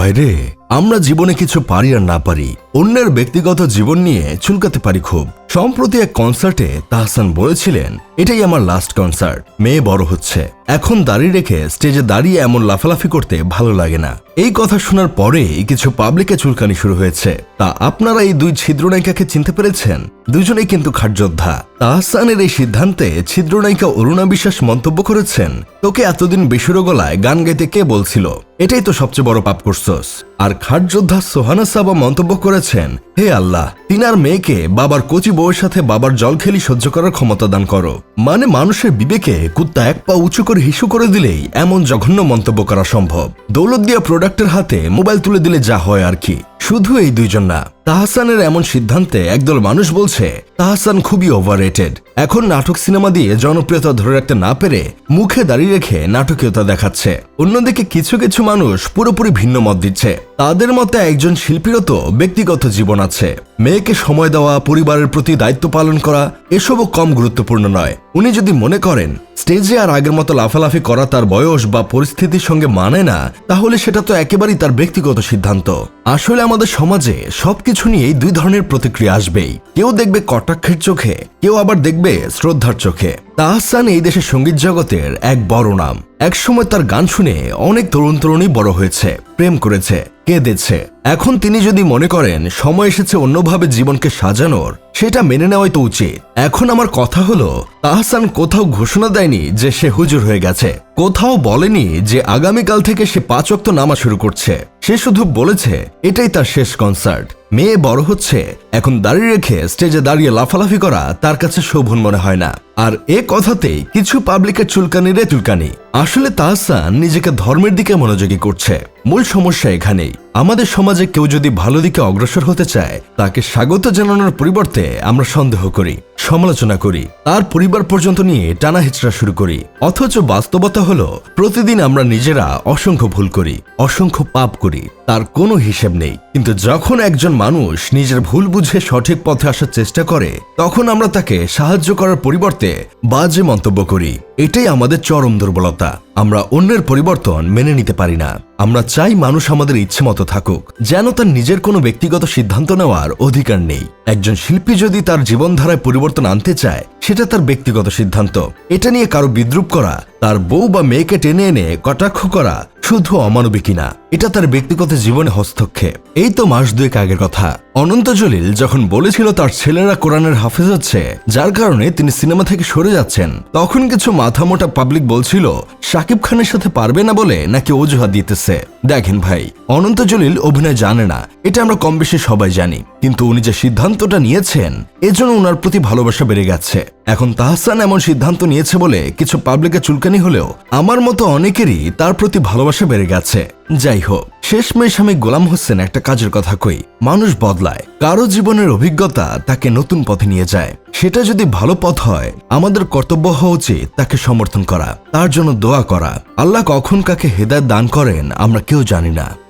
ভাইরে আমরা জীবনে কিছু পারি আর না পারি, অন্যের ব্যক্তিগত জীবন নিয়ে চুলকাতে পারি খুব। সম্প্রতি এক কনসার্টে তাহসান বলেছিলেন, এটাই আমার লাস্ট কনসার্ট মেয়ে বড় হচ্ছে। এখন দাঁড়িয়ে রেখে স্টেজে দাঁড়িয়ে এমন লাফালাফি করতে ভালো লাগে না। এই কথা শোনার পরেই কিছু পাবলিকে চুলকানি শুরু হয়েছে। তা আপনারা এই দুই ছিদ্রনায়িকাকে চিনতে পেরেছেন? দুজনেই কিন্তু খাটযোদ্ধা। তাহসানের এই সিদ্ধান্তে ছিদ্রনায়িকা অরুণা বিশ্বাস মন্তব্য করেছেন, তোকে এতদিন বেসুর গলায় গান গাইতে কে বলছিল? এটাই তো সবচেয়ে বড় পাপ করছস। আর খাটযোদ্ধা সোহানা সাবা মন্তব্য করেছেন, হে আল্লাহ, তিনার মেয়েকে বাবার কচি বউয়ের সাথে বাবার জল খেলি সহ্য করার ক্ষমতা দান করো। মানে মানুষের বিবেকে কুত্তা এক পা উঁচু করে হিসু করে দিলেই এমন জঘন্য মন্তব্য করা সম্ভব। দৌলত দিয়া প্রোডাক্টের হাতে মোবাইল তুলে দিলে যা হয় আর কি। শুধু এই দুইজন না তাহসানের এমন সিদ্ধান্তে একদল মানুষ বলছে, তাহসান খুবই ওভাররেটেড এখন নাটক সিনেমা দিয়ে জনপ্রিয়তা ধরে রাখতে না পেরে মুখে দাঁড়িয়ে রেখে নাটকীয়তা দেখাচ্ছে। অন্যদিকে কিছু কিছু মানুষ পুরোপুরি ভিন্ন মত দিচ্ছে। তাদের মতে একজন শিল্পীরও তো ব্যক্তিগত জীবন আছে। মেয়েকে সময় দেওয়া, পরিবারের প্রতি দায়িত্ব পালন করা, এসবও কম গুরুত্বপূর্ণ নয়। উনি যদি মনে করেন, স্টেজে আর আগের মতো লাফালাফি করা তার বয়স বা পরিস্থিতির সঙ্গে মানে না, তাহলে সেটা তো একেবারেই তার ব্যক্তিগত সিদ্ধান্ত। আসলে আমাদের সমাজে সবকিছু নিয়েই দুই ধরনের প্রতিক্রিয়া আসবেই। কেউ দেখবে কটাক্ষের চোখে, কেউ আবার দেখবে শ্রদ্ধার চোখে। তাহসান এই দেশের সংগীত জগতের এক বড় নাম। একসময় তার গান শুনে অনেক তরুণ তরুণী বড় হয়েছে, প্রেম করেছে, কেঁদেছে। এখন তিনি যদি মনে করেন, সময় এসেছে অন্যভাবে জীবনকে সাজানোর সেটা মেনে নেওয়াই তো উচিত। এখন আমার কথা হলো, তাহসান কোথাও ঘোষণা দেয়নি যে সে হুজুর হয়ে গেছে। কোথাও বলেনি যে আগামীকাল থেকে সে পাঁচ অক্ত নামা শুরু করছে। সে শুধু বলেছে, এটাই তার শেষ কনসার্ট মেয়ে বড় হচ্ছে, এখন দাঁড়িয়ে রেখে স্টেজে দাঁড়িয়ে লাফালাফি করা তার কাছে শোভন মনে হয় না। আর এ কথাতেই কিছু পাবলিকের চুলকানি রে চুলকানি। আসলে তাহসান নিজেকে ধর্মের দিকে মনোযোগী করছে। মূল সমস্যা এখানেই। আমাদের সমাজে কেউ যদি ভালো দিকে অগ্রসর হতে চায়, তাকে স্বাগত জানানোর পরিবর্তে আমরা সন্দেহ করি, সমালোচনা করি, তার পরিবার পর্যন্ত নিয়ে টানা হিচড়া শুরু করি। অথচ বাস্তবতা হলো, প্রতিদিন আমরা নিজেরা অসংখ্য ভুল করি, অসংখ্য পাপ করি। তার কোনো হিসেব নেই। কিন্তু যখন একজন মানুষ নিজের ভুল বুঝে সঠিক পথে আসার চেষ্টা করে, তখন আমরা তাকে সাহায্য করার পরিবর্তে বাজে মন্তব্য করি। এটাই আমাদের চরম দুর্বলতা। আমরা অন্যের পরিবর্তন মেনে নিতে পারি না। আমরা চাই মানুষ আমাদের ইচ্ছে মতো থাকুক। যেন তার নিজের কোনো ব্যক্তিগত সিদ্ধান্ত নেওয়ার অধিকার নেই। একজন শিল্পী যদি তার জীবনধারায় পরিবর্তন আনতে চায়, সেটা তার ব্যক্তিগত সিদ্ধান্ত। এটা নিয়ে কারও বিদ্রুপ করা, তার বউ বা মেয়েকে টেনে এনে কটাক্ষ করা শুধু অমানবিক কিনা এটা তার ব্যক্তিগত জীবনে হস্তক্ষেপ। এই তো মাস দুয়েক আগের কথা। অনন্ত জলিল যখন বলেছিল তার ছেলেরা কোরআনের হাফেজ হচ্ছে, যার কারণে তিনি সিনেমা থেকে সরে যাচ্ছেন, তখন কিছু মাথামোটা পাবলিক বলছিল, শাকিব খানের সাথে পারবে না বলে নাকি অজুহাত দিতেছে? দেখেন ভাই, অনন্ত জলিল অভিনয় জানে না, এটা আমরা কম বেশি সবাই জানি, কিন্তু উনি যে সিদ্ধান্তটা নিয়েছেন এজন্য ওনার প্রতি ভালোবাসা বেড়ে গেছে। এখন তাহসান এমন সিদ্ধান্ত নিয়েছে বলে কিছু পাবলিকের চুলকানি হলেও, আমার মতো অনেকেরই তার প্রতি ভালোবাসা বেড়ে গেছে। যাই হোক শেষমেশ আমি গোলাম হোসেন একটা কাজের কথা কই। মানুষ বদলায়। কারও জীবনের অভিজ্ঞতা তাকে নতুন পথে নিয়ে যায়। সেটা যদি ভালো পথ হয়, আমাদের কর্তব্য হওয়া উচিত তাকে সমর্থন করা। তার জন্য দোয়া করা। আল্লাহ কখন কাকে হেদায় দান করেন, আমরা কেউ জানি না।